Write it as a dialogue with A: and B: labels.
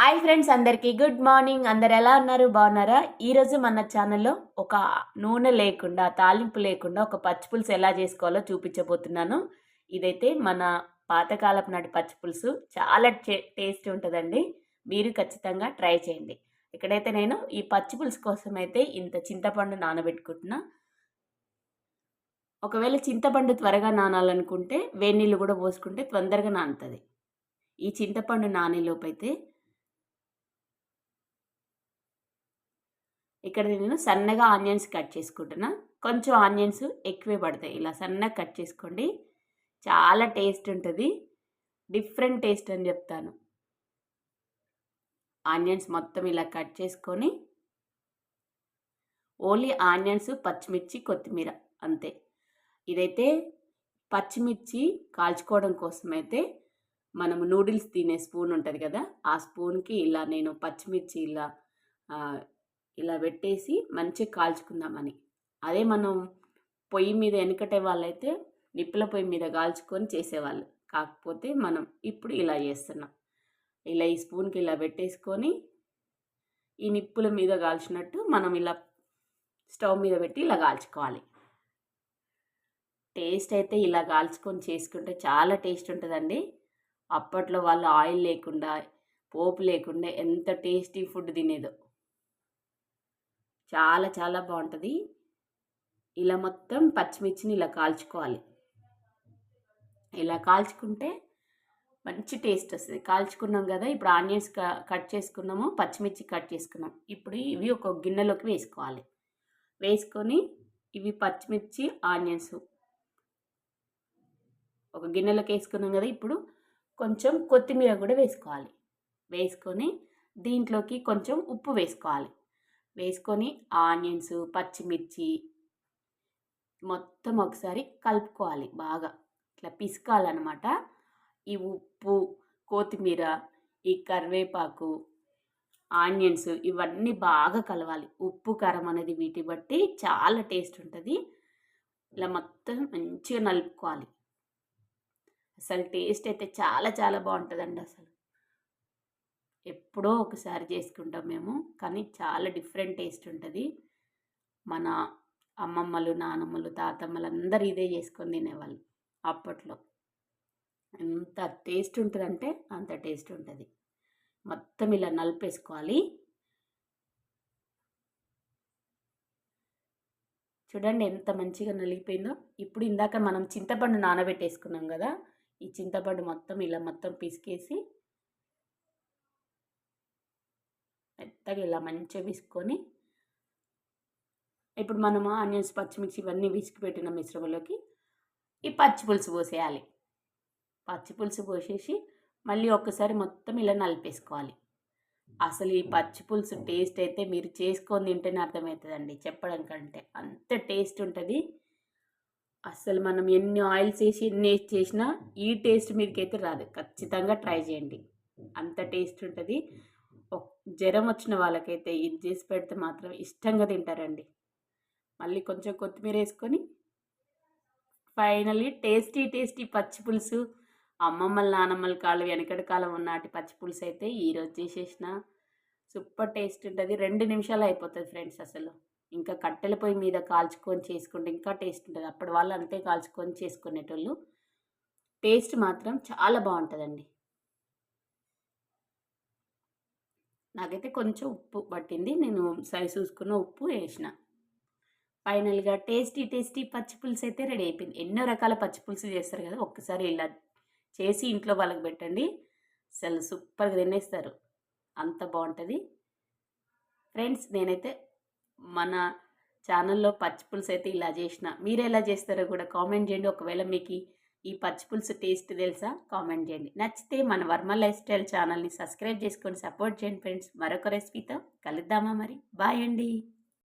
A: Hi friends అందరికీ good morning. అందరు ఎలా ఉన్నారు? బాగున్నారా? ఈరోజు మన ఛానల్లో ఒక నూనె లేకుండా తాలింపు లేకుండా ఒక పచ్చిపులుసు ఎలా చేసుకోవాలో చూపించబోతున్నాను. ఇదైతే మన పాతకాలపు నాటి పచ్చిపులుసు చాలా టేస్ట్ ఉంటుందండి. మీరు ఖచ్చితంగా ట్రై చేయండి. ఇక్కడైతే నేను ఈ పచ్చి పులుసు కోసం అయితే ఇంత చింతపండు నానబెట్టుకుంటున్నా. ఒకవేళ చింతపండు త్వరగా నానాలనుకుంటే వేడి నీళ్ళు కూడా పోసుకుంటే తొందరగా నానుతుంది. ఈ చింతపండు నానేలోపు ఇక్కడ నేను సన్నగా ఆనియన్స్ కట్ చేసుకుంటున్నా. కొంచెం ఆనియన్స్ ఎక్కువే పడతాయి. ఇలా సన్నగా కట్ చేసుకోండి. చాలా టేస్ట్ ఉంటుంది. డిఫరెంట్ టేస్ట్ అని చెప్తాను. ఆనియన్స్ మొత్తం ఇలా కట్ చేసుకొని ఓన్లీ ఆనియన్స్ పచ్చిమిర్చి కొత్తిమీర అంతే. ఇదైతే పచ్చిమిర్చి కాల్చుకోవడం కోసం అయితే మనము నూడిల్స్ తినే స్పూన్ ఉంటుంది కదా ఆ స్పూన్కి ఇలా నేను పచ్చిమిర్చి ఇలా ఇలా పెట్టేసి మంచిగా కాల్చుకుందామని. అదే మనం పొయ్యి మీద వెనకటే వాళ్ళైతే నిప్పుల పొయ్యి మీద కాల్చుకొని చేసేవాళ్ళు. కాకపోతే మనం ఇప్పుడు ఇలా చేస్తున్నాం. ఇలా ఈ స్పూన్కి ఇలా పెట్టేసుకొని ఈ నిప్పుల మీద కాల్చినట్టు మనం ఇలా స్టవ్ మీద పెట్టి ఇలా కాల్చుకోవాలి. టేస్ట్ అయితే ఇలా కాల్చుకొని చేసుకుంటే చాలా టేస్ట్ ఉంటుందండి. అప్పట్లో వాళ్ళు ఆయిల్ లేకుండా పోపు లేకుండా ఎంత టేస్టీ ఫుడ్ తినేదో. చాలా చాలా బాగుంటుంది. ఇలా మొత్తం పచ్చిమిర్చిని ఇలా కాల్చుకోవాలి. ఇలా కాల్చుకుంటే మంచి టేస్ట్ వస్తుంది. కాల్చుకున్నాం కదా ఇప్పుడు ఆనియన్స్ కట్ చేసుకున్నాము పచ్చిమిర్చి కట్ చేసుకున్నాం. ఇప్పుడు ఇవి ఒక గిన్నెలోకి వేసుకోవాలి. వేసుకొని ఇవి పచ్చిమిర్చి ఆనియన్స్ ఒక గిన్నెలోకి వేసుకున్నాం కదా ఇప్పుడు కొంచెం కొత్తిమీర కూడా వేసుకోవాలి. వేసుకొని దీంట్లోకి కొంచెం ఉప్పు వేసుకోవాలి. వేసుకొని ఆనియన్స్ పచ్చిమిర్చి మొత్తం ఒకసారి కలుపుకోవాలి బాగా. ఇట్లా పిసుకాలన్నమాట. ఈ ఉప్పు కొత్తిమీర ఈ కరివేపాకు ఆనియన్స్ ఇవన్నీ బాగా కలవాలి. ఉప్పు కారం అనేది వీటి బట్టి చాలా టేస్ట్ ఉంటుంది. ఇలా మొత్తం మంచిగా నలుపుకోవాలి. అసలు టేస్ట్ అయితే చాలా చాలా బాగుంటుందండి అసలు. ఎప్పుడో ఒకసారి చేసుకుంటాం మేము. కానీ చాలా డిఫరెంట్ టేస్ట్ ఉంటుంది. మన అమ్మమ్మలు నానమ్మలు తాతమ్మలు అందరూ ఇదే చేసుకొని తినేవాళ్ళు అప్పట్లో. ఎంత టేస్ట్ ఉంటుందంటే అంత టేస్ట్ ఉంటుంది. మొత్తం ఇలా నలిపేసుకోవాలి. చూడండి ఎంత మంచిగా నలిగిపోయిందో. ఇప్పుడు ఇందాక మనం చింతపండు నానబెట్టేసుకున్నాం కదా ఈ చింతపండు మొత్తం ఇలా మొత్తం పిసికేసి మెత్తగా ఇలా మంచిగా విసుకొని ఇప్పుడు మనము ఆనియన్స్ పచ్చిమిర్చి ఇవన్నీ విసికి పెట్టిన మిశ్రమంలోకి ఈ పచ్చి పులుసు పోసేయాలి. పచ్చి పులుసు పోసేసి మళ్ళీ ఒక్కసారి మొత్తం ఇలా నలిపేసుకోవాలి. అసలు ఈ పచ్చి పులుసు టేస్ట్ అయితే మీరు చేసుకొని తింటేనే అర్థమవుతుందండి. చెప్పడం కంటే అంత టేస్ట్ ఉంటుంది. అసలు మనం ఎన్ని ఆయిల్స్ వేసి ఎన్ని వేసి చేసినా ఈ టేస్ట్ మీదకైతే రాదు. ఖచ్చితంగా ట్రై చేయండి. అంత టేస్ట్ ఉంటుంది. జ్వరం వచ్చిన వాళ్ళకైతే ఇది చేసి పెడితే మాత్రం ఇష్టంగా తింటారండి. మళ్ళీ కొంచెం కొత్తిమీర వేసుకొని ఫైనల్లీ టేస్టీ టేస్టీ పచ్చి పులుసు. అమ్మమ్మల నానమ్మల కాళ్ళు వెనకటి కాలం ఉన్నటి పచ్చి పులుసు అయితే ఈరోజు చేసేసిన సూపర్ టేస్ట్ ఉంటుంది. రెండు నిమిషాలు అయిపోతుంది ఫ్రెండ్స్ అసలు. ఇంకా కట్టెల పొయ్యి మీద కాల్చుకొని చేసుకుంటే ఇంకా టేస్ట్ ఉంటుంది. అప్పటి వాళ్ళు అంతే కాల్చుకొని చేసుకునేటోళ్ళు. టేస్ట్ మాత్రం చాలా బాగుంటుందండి. నాకైతే కొంచెం ఉప్పు పట్టింది. నేను సైజ్ చూసుకున్న ఉప్పు వేసిన. ఫైనల్గా టేస్టీ టేస్టీ పచ్చి పులుసు అయితే రెడీ అయిపోయింది. ఎన్నో రకాల పచ్చి పులుసు చేస్తారు కదా ఒక్కసారి ఇలా చేసి ఇంట్లో వాళ్ళకి పెట్టండి. అసలు సూపర్గా తినేస్తారు. అంత బాగుంటుంది. ఫ్రెండ్స్ నేనైతే మన ఛానల్లో పచ్చి పులుసు అయితే ఇలా చేసిన. మీరు ఎలా చేస్తారో కూడా కామెంట్ చేయండి. ఒకవేళ మీకు ఈ పచ్చి పులుసు టేస్ట్ తెలుసా? కామెంట్ చేయండి. నచ్చితే మన వర్మ లైఫ్ స్టైల్ ఛానల్ని సబ్స్క్రైబ్ చేసుకొని సపోర్ట్ చేయండి ఫ్రెండ్స్. మరొక రెసిపీతో కలుద్దామా మరి? బాయ్ అండి.